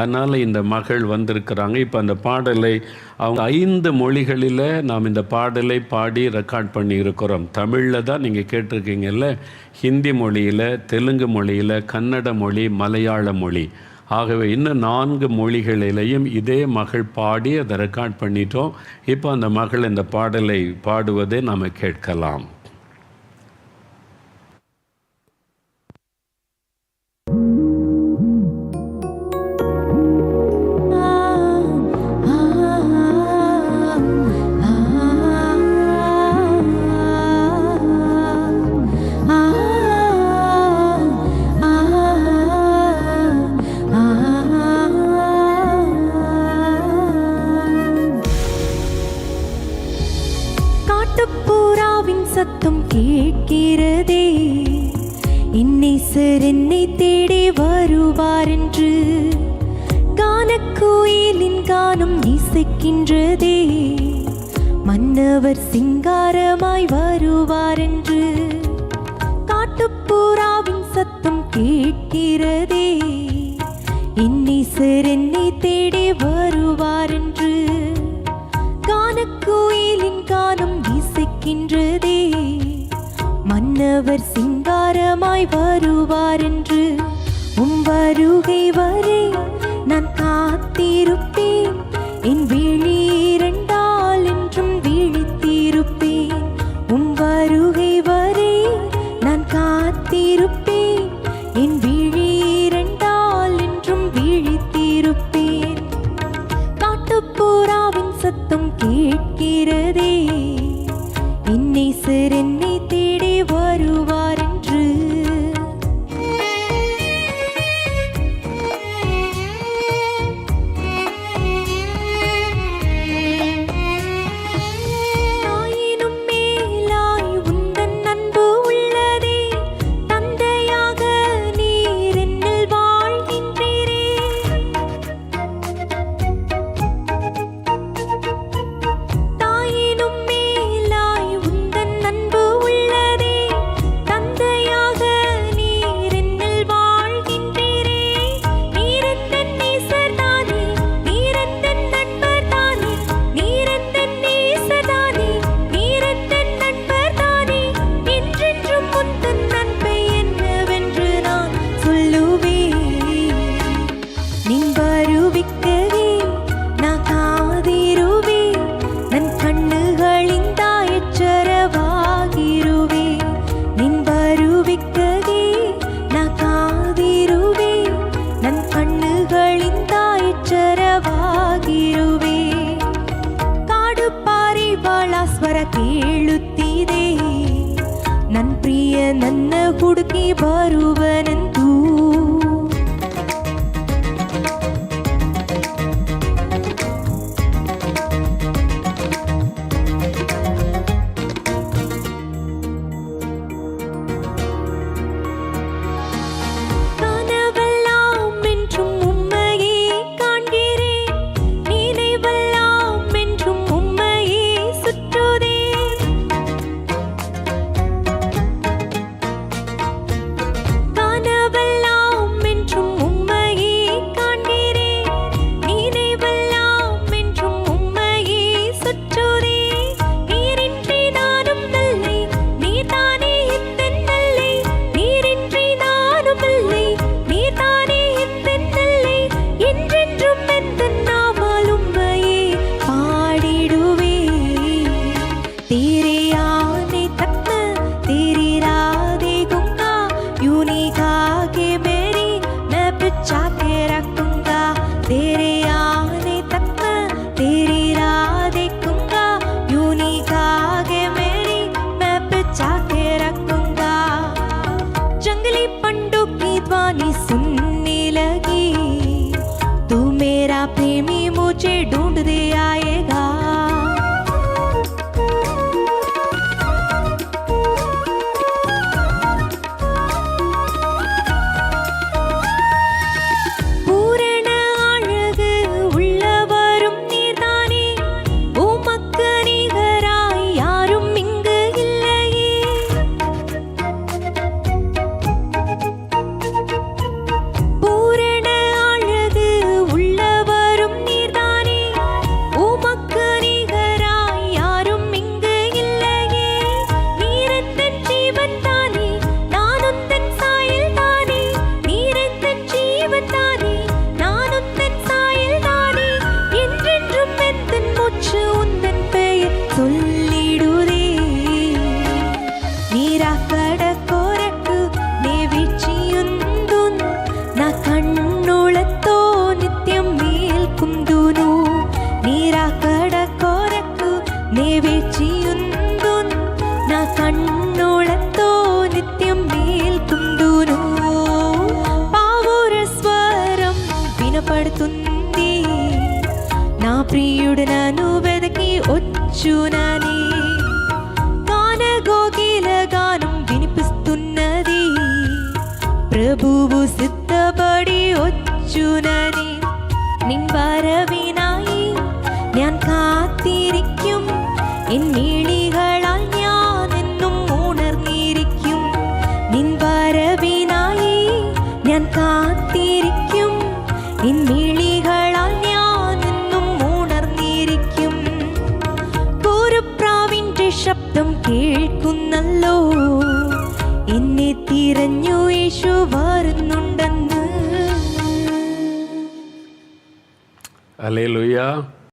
அதனால் இந்த மகள் வந்திருக்கிறாங்க. இப்போ அந்த பாடலை அவங்க ஐந்து மொழிகளில் நாம் இந்த பாடலை பாடி ரெக்கார்ட் பண்ணி இருக்கிறோம் தமிழில் தான் நீங்கள் கேட்டிருக்கீங்கல்ல. ஹிந்தி மொழியில் தெலுங்கு மொழியில் கன்னட மொழி மலையாள மொழி. ஆகவே இன்னும் நான்கு மொழிகளிலையும் இதே மகள் பாடி அதை ரெக்கார்ட் பண்ணிட்டோம். இப்போ அந்த மகள் இந்த பாடலை பாடுவதை நாம் கேட்கலாம். சத்தம் கேட்கிறதே. இன்னேசர் என்னை தேடி வருவார் என்று கானக்குயிலின் கானம் இசைக்கின்றதே. மன்னவர் சிங்காரமாய் வருவார் என்று காட்டுப்புறாவின் சத்தம் கேட்கிறதே. இன்னேசர் என்னை தேடி வருவார் என்று கானக்கோயிலின் கானம் இசைக்கின்றதே. தாய் வருவார் என்று உம் வருகை வரை நான் காத்திருப்பேன். என் விழி இரண்டால் என்றும் விழித்திருப்பேன். உம் வருகை வரை நான் காத்திருப்பேன். என் விழி இரண்டால் என்றும் விழித்திருப்பேன். காட்டுப்புறாவின் சத்தம் கேட்கிறதே. என்னை சிறென்னை தேடி வருவார். ಕೇಳುತ್ತಿದೆ. ನನ್ನ ಪ್ರಿಯ ನನ್ನ ಹುಡುಕಿ ಬರುವನಂತೂ नीचे ढूंढ रही నా ప్రియుడు నన్ను వెదకి వచ్చునని గానగోగిల గానం వినిపిస్తున్నది ప్రభువు സിദ്ധപടി ഒച്ചുനനി നിൻ വരവിനായി ഞാൻ കാത്തിരിക്കും എൻ ശബ്ദം കേൾക്കുന്നല്ലോ. എന്നെ തിരഞ്ഞു യേശു വരുന്നുണ്ടെന്ന്. അല്ലേ ലുയ്യ